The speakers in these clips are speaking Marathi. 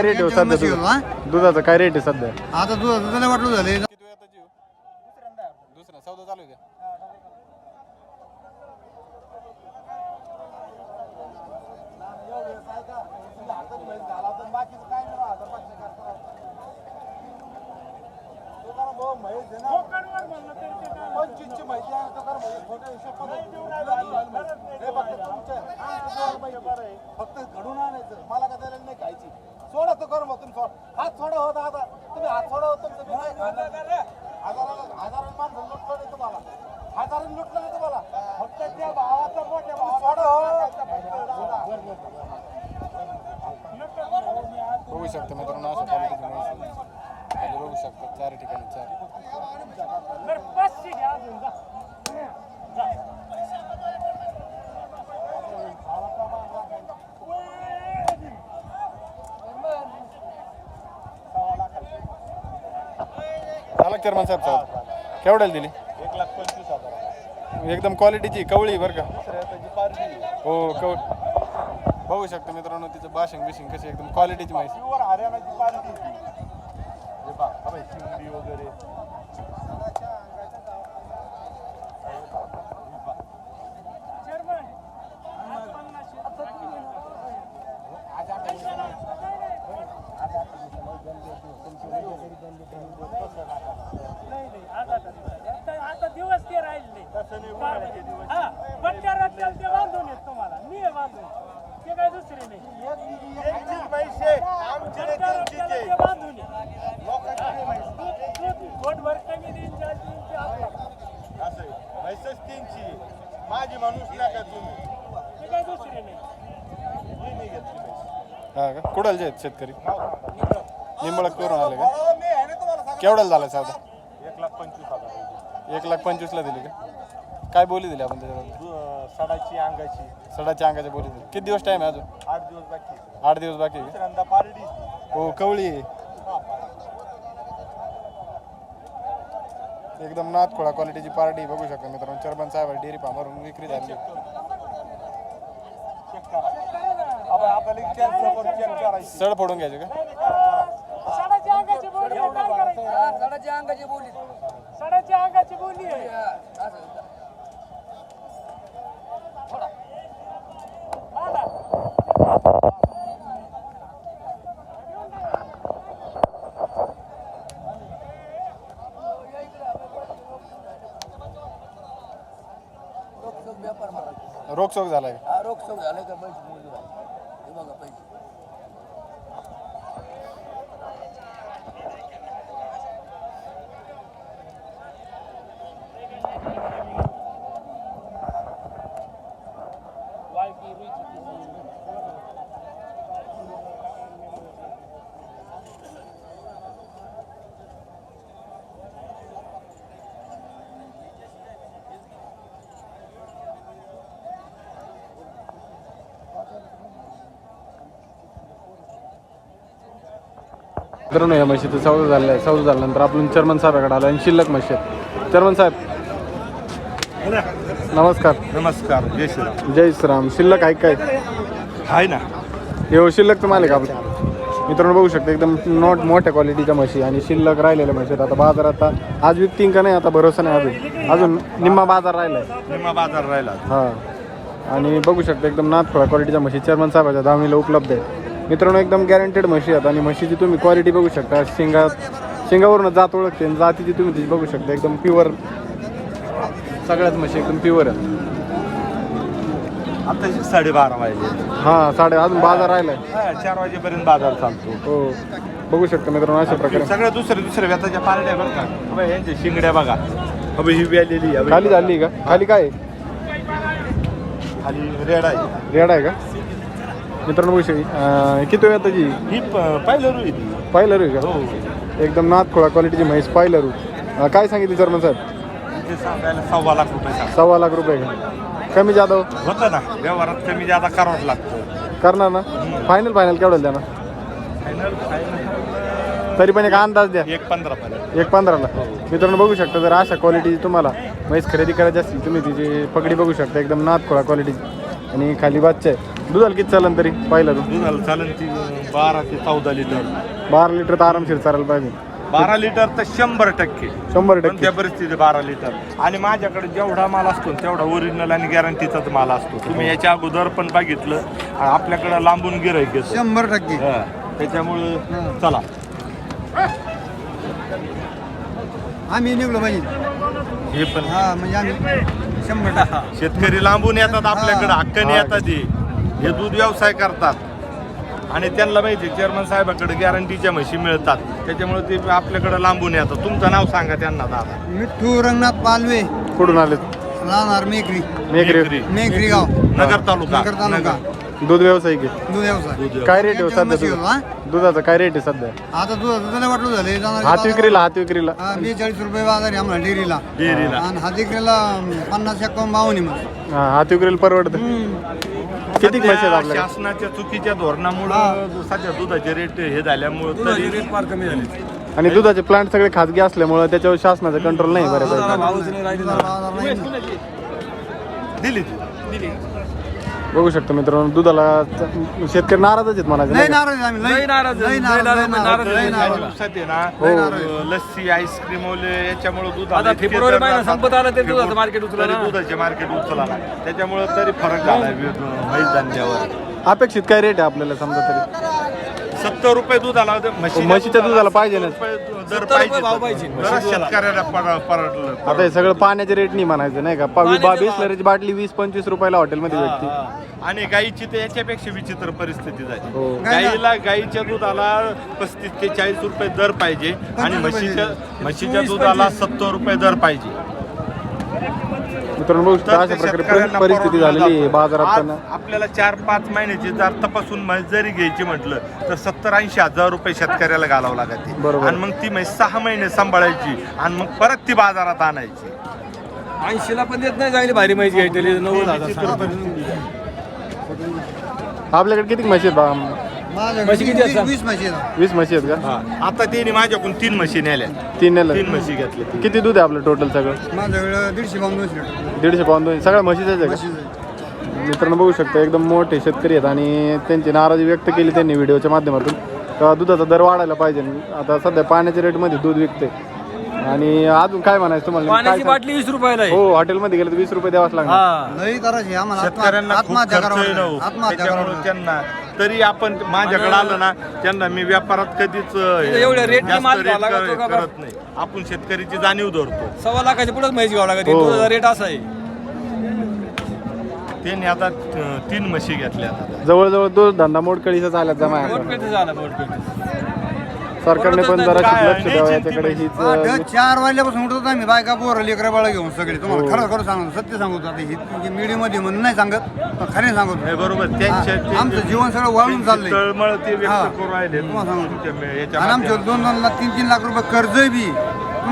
काय रेट आहे सध्या घेऊ, दुधाचं काय रेट आहे सध्या? आता तू तुला वाटलं झाले दुसरा सौदा चालू आहे फक्त घडून आणायचं. मला का त्याला नाही खायची? सोडा तो कर मग तुम्ही सोड. हात सोडा होता आता तुम्ही हात सोडा होता बी नाही खाणार. हजाराला हजाराला माणसं लुटलं नाही तुम्हाला. हजाराला लुटलं नाही तुम्हाला. फक्त त्या भावाचा मोठ्या भावाचा सोडा हो. बघू शकता मित्रांनो असं बघू शकता. चार ठिकाणी चार. झाला चर्मन साहेब साहेब. केवढ्याला दिली? एक लाख पंचवीस हजार एकदम क्वालिटीची कवळी बरं का? दुसऱ्या त्याची पार्टी हो कवळ बघू शकता मित्रांनो तिचं बाशिंग बिशिंग कशी एकदम क्वालिटीची माहिती. प्युअर हरियाणाची पार्टी ती हे पहा, हा बाई, शिंगडी वगैरे आता दिवस ते राहिले हा बंजारात ते बांधून येत तुम्हाला मी आहे बांधून ते काय दुसरे नाही बंजारात ते बांधून पोटभर कमी देईन चार देईन ते आपलं. त्यांची माझी माणूस नका तुम्ही. हा का? आहेत शेतकरी? निंबळक करून आले का. केवढ्याला झाला सौदा एक लाख पंचवीस हजार एक लाख पंचवीसला दिली का? काय बोली दिली आपण त्याच्याबद्दल अं, सडाची अंगाची. सडाच्या अंगाच्या बोली दिली. किती दिवस टाईम आहे अजून? आठ दिवस बाकी आठ दिवस बाकी? हो कवळी एकदम नाथखोळा क्वालिटीची पार्टी बघू शकता मित्रांनो. चर्बन साहेब डेअरी फार्मवरून विक्री झाली. चेक करा. आपण आपल्याला चेक करून चेक करायची. सड फोडून घ्यायचे का? सडाच्या अंगाची बोली सडाच्या अंगाची बोली सडाच्या अंगाची बोली आहे बांधा. रोख व्यापार रोखोक झालाय रोखोक झालाय का रोख सोग झालं का पैसे मोजून हे बघा पैसे मित्रांनो या म्हशीचं सौदा झालं आहे सौदा झाल्यानंतर आपण चर्मन साहेबाकडे आलो आणि शिल्लक म्हशी आहेत चर्मन साहेब नमस्कार. नमस्कार जय श्रीराम जय श्रीराम शिल्लक आहे काय? आहे ना. हे शिल्लक तुम्हाला का आपलं मित्रांनो बघू शकता एकदम नोट मोठ्या क्वालिटीच्या म्हशी आणि शिल्लक राहिलेल्या म्हशी आहेत आता बाजार आता आज विकतीन का नाही आता भरोसा नाही अजून. अजून निम्मा बाजार राहिलाय. निम्मा बाजार राहिला. हा. आणि बघू शकता एकदम नाथखोळा क्वालिटीच्या म्हशी चर्मन साहेबाच्या दावणीला उपलब्ध आहे. मित्रांनो एकदम गॅरंटेड म्हशी आहेत आणि म्हशीची तुम्ही क्वालिटी बघू शकता. शिंगात शिंगावरून जात ओळखते आणि जातीची तुम्ही ती बघू शकता. एकदम प्युअर सगळ्याच म्हशी एकदम प्युअर आहेत. आता साडेबारा वाजले. हां साडे अजून बाजार राहिलाय. हा, चार वाजेपर्यंत बाजार चालतो. हो. बघू शकता मित्रांनो अशा प्रकारे. सगळ्या दुसऱ्या दुसऱ्या व्याताच्या पारड्या बरं का? अबे, यांच्या शिंगड्या बघा. अबे ही व्यालेली. खाली झाली का? खाली काय? आहे? खाली रेड आहे. रेड आहे का? मित्रांनो बघू शकता किती वेळ त्याची ही पहिलं रुई ती. पाहिलं रे का? हो. एकदम नाथखोळा क्वालिटीची म्हैस पाहिलं रू काय सांगितली चर्मन साहेब? इथे सांगायला सव्वा लाख रुपये सव्वा लाख रुपये का? कमी जादव होतं ना व्यवहारात कमी जादा करावंच लागतं. करणार ना? फायनल फायनल केवढं द्या ना? फायनल फायनल तरी पण एक अंदाज द्या. एक पंधरा एक पंधराला मित्रांनो बघू शकता जर अशा क्वालिटीची तुम्हाला म्हैस खरेदी करायची असतील तुम्ही तिची पगडी बघू शकता एकदम नाथखोळा क्वालिटीची आणि खाली बादशा. आहे दुधाला किती चालन तरी? पाहिलं तू? दुधाला चालेल ती बारा ते चौदा लिटर. बारा लिटर तर आरामशीर चालेल पाहिजे. बारा लिटर तर शंभर टक्के. शंभर टक्के. कोणत्या परिस्थितीत बारा लिटर? आणि माझ्याकडे जेवढा माल असतो तेवढा ओरिजिनल आणि गॅरंटीचाच माल असतो. तुम्ही याच्या अगोदर पण बघितलं. आणि आपल्याकडे लांबून गिरायक येतं शंभर टक्के. हा. त्याच्यामुळं चला. आम्ही निघलो पाहिजे. हे पण. हा म्हणजे आम्ही शंभर टक्के. शेतकरी लांबून येतात आपल्याकडे हक्काने येतात हे. हे दूध व्यवसाय करतात. आणि त्यांना माहिती चेअरमन साहेबाकडे गॅरंटीच्या म्हशी मिळतात. त्याच्यामुळे ते आपल्याकडे लांबून येतात. तुमचं नाव सांगा त्यांना दादा. मिठ्ठू रंगनाथ पालवे. कुठून आले? राहणार मेकरी. मेघरे मेकरी. गाव. नगर तालुका. नगर तालुका. दूध व्यवसायिक आहे दूध व्यवसाय. काय रेट आहे सध्या दूध? दुधाचं काय रेट आहे सध्या? आता दूध तुला वाटलं झाले हात विक्रीला हात विक्रीला. बेचाळीस रुपये बाजार आहे आम्हाला डेअरीला. डेअरीला. आणि हात विक्रीला पन्नास बावन्न मग हा हात विक्रीला परवडतं. किती म्हशी आहेत आपल्याकडे शासनाच्या चुकीच्या धोरणामुळे सध्या दुधाचे रेट हे झाल्यामुळे तरी रेट फार कमी झाले आणि दुधाचे प्लांट सगळे खाजगी असल्यामुळे त्याच्यावर शासनाचा कंट्रोल नाही बऱ्यापैकी. दिली ती. बघू शकतो मित्रांनो दुधाला शेतकरी नाराजच आहेत म्हणायचं. अ, लस्सी आईस्क्रीम याच्यामुळे दूध आता फेब्रुवारी महिना संपत आला तरी दुधाचं market उचला ना. दुधाचे मार्केट उचला त्याच्यामुळे तरी फरक झाला धान्यावर अपेक्षित काय रेट आहे आपल्याला समजा तरी? सत्तर रुपये दूध आला म्हशीच्या दुधाला पाहिजे ना. दर पाहिजे. जरा शेतकऱ्याला पर- परवडलं आता हे सगळं पाण्याचे रेट नाही म्हणायचं नाही का? पा- बा- बिसलरीची बाटली वीस पंचवीस रुपयाला हॉटेलमध्ये भेटते. आणि गाईची तर याच्यापेक्षा विचित्र परिस्थिती झाली. हो. गाईला गाईच्या दुधाला पस्तीस ते चाळीस रुपये दर पाहिजे आणि म्हशीच्या म्हशीच्या दुधाला सत्तर रुपये दर पाहिजे. मित्रांनो बघू शकता तर अशा ते प्रकारे शेतकऱ्यांना परिस्थिती झालेली आहे जातं. बाजारात आज आपल्याला चार पाच महिन्याची जर तपासून म्हैस जरी घ्यायची म्हटलं तर सत्तर ऐंशी हजार रुपये शेतकऱ्याला घालावं लागते बरोबर. आणि मग ती म्हैस सहा महिने सांभाळायची आणि मग परत ती बाजारात आणायची ऐंशीला पण देत नाही चांगली भारी माहिती घ्यायची नव्वद हजार आहे. आपल्याकडे किती म्हशी आहेत बा- म्हशी किती आहेत? वीस म्हशी आहेत. वीस म्हशी आहेत का? आता त्यांनी माझ्याकडून तीन म्हशी नेल्या. तीन नेलं तीन म्हशी घेतल्या. किती दूध आहे आपलं टोटल सगळं? माझ्याकडे दीडशे पाऊन दोनशे लिटर. दीडशे पाऊन दोन सगळ्या म्हशीच आहे का. मित्रांनो बघू शकता एकदम मोठे शेतकरी आहेत आणि त्यांची नाराजी व्यक्त केली त्यांनी व्हिडिओच्या माध्यमातून. का दुधाचा दर वाढायला पाहिजे. आता सध्या पाण्याच्या रेटमध्ये दूध विकते आणि अजून काय म्हणायचं तुम्हाला? पाण्याची काय बाटली वीस रुपयाला आहे. हो हॉटेलमध्ये गेलं तर वीस रुपये द्यावाच लागणार. हा. लई करायची आम्हाला. शेतकऱ्यांना आत्म- खूप आत्महत्या खर्च हो. त्याच्यामुळे त्यांना तरी आपण माझ्याकडे आलं ना त्यांना मी व्यापारात कधीच एवढ्या रेटने जास्त माल रेट घ्यावा लागतो कर- का बा? करत नाही. आपण शेतकरीची जाणीव धरतो. सव्वा लाखाच्या पुढेच म्हैस घ्यावं लागते हो. दुधाचा रेट असा आहे. त्यांनी आता अं, तीन म्हशी घेतल्या आता. जवळजवळ दूध धंदा मोडकळीचा चालत जमा. बोट पेटी झाला बोट पेटी सरकारने पण जरा लक्ष द्यावं याच्याकडे हीच चार वाजल्यापासून उठत आम्ही बायका पोरं लेकरं बाळा घेऊन सगळे. हो. तुम्हाला खरं खरं सांगतो सत्य सांगतो आता ही. मीडियामध्ये म्हणून नाही सांगत पण खरे सांगतो. नाही, बरोबर त्यांच्या हा, आमचं जीवन सगळं वाळून चाललंय. तळमळ ते हा. व्यक्त करू राहिले. तुम्हाला सांगतो. मे- आणि आमच्यावर दोन दोन लाख तीन तीन लाख रुपये कर्ज बी.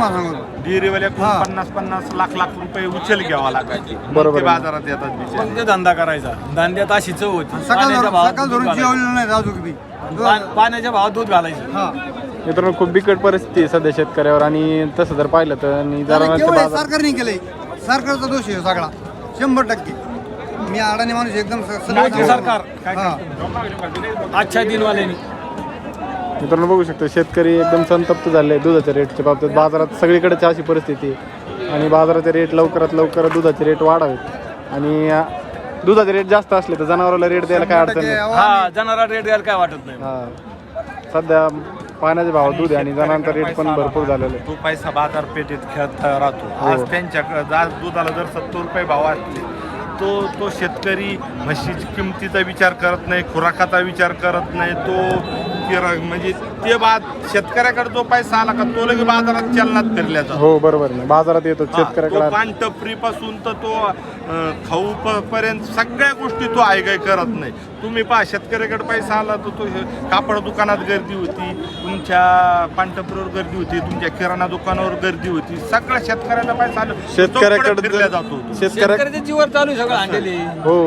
तुम्हाला सांगतो डेअरीवाल्याकडून हा. पन्नास पन्नास लाख लाख रुपये उचल घ्यावा लागायचे. बरोबर. बाजारात येतात बिचारे. मग ते धंदा करायचा? धंद्यात अशी चव होती. सकाळ पाण्याच्या धरून भावात सकाळ दूध धरून घालायचं. जेवलेलं नाही राजू बी पा- पाण्याच्या भावात दूध घालायचं. हा. मित्रांनो खूप बिकट परिस्थिती आहे सध्या शेतकऱ्यावर आणि तसं जर पाहिलं तर आणि त्याला जरा केवळ बाजार सरकारने केलंय. सरकारचा दोष आहे सगळा. शंभर टक्के. मी अडाणी माणूस एकदम स- सगळं राज्य सरकार. हा. आजच्या दिनवाल्यानी. मित्रांनो बघू शकतो शेतकरी एकदम संतप्त झाले आहे दुधाच्या रेटच्या बाबतीत. बाजारात सगळीकडेच अशी परिस्थिती आहे. आणि बाजाराचे रेट लवकरात लवकर दुधाचे रेट वाढावेत. आणि दुधाचे रेट जास्त असले तर जनावराला रेट द्यायला काय अडचण नाही. हा रेट द्यायला काय वाटत नाही. हा. सध्या पाण्याचे भाव दूध आहे आणि जनावरांचा रेट पण भरपूर झालेला आहे. तो पैसा बाजारपेठेत खेळत राहतो. हो. आज त्यांच्याकडे आज दुधाला जर सत्तर रुपये भाव असले तो तो शेतकरी म्हशीची किमतीचा विचार करत नाही खुराकाचा विचार करत नाही तो किरा- म्हणजे ते बाद शेतकऱ्याकडे जो पैसा आला का तो लगे बाजारात चलनात फिरल्या जातो हो बरोबर आहे. बाजारात येतो तो शेतकऱ्याकडे पान टपरी पासून तर तो अं, खाऊ प- पर्यंत सगळ्या गोष्टी तो आयगाय करत नाही. तुम्ही पहा शेतकऱ्याकडे पैसा आला तर तो हे कापड दुकानात गर्दी होती तुमच्या पानटपरीवर गर्दी होती तुमच्या किराणा दुकानावर गर्दी होती सगळ्या शेतकऱ्याला पैसा आला. शेतकऱ्याकडे फिरल्या जातो. शेतकऱ्या शेतकऱ्याच्या जीवर चालू आहे सगळं आणलेली हो.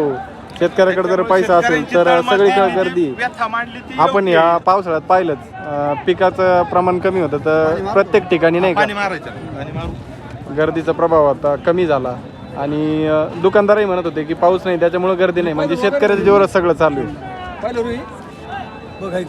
शेतकऱ्याकडे जर पैसा असेल शेतकऱ्यांची तर तळमळ सगळीकडे त्यांनी गर्दी. व्यथा मांडली ती आपण योग्य. या आहे. पावसाळ्यात पाहिलंच. अं, पिकाचं प्रमाण कमी होतं तर प्रत्येक ठिकाणी नाही का? पाणी मारायचं. पाणी मारू? गर्दीचा प्रभाव आता कमी झाला. आणि अं, दुकानदारही म्हणत होते की पाऊस नाही त्याच्यामुळे गर्दी नाही. म्हणजे शेतकऱ्याच्या जीवरच सगळं चालू आहे. पाहिलं रुई? बघ आहे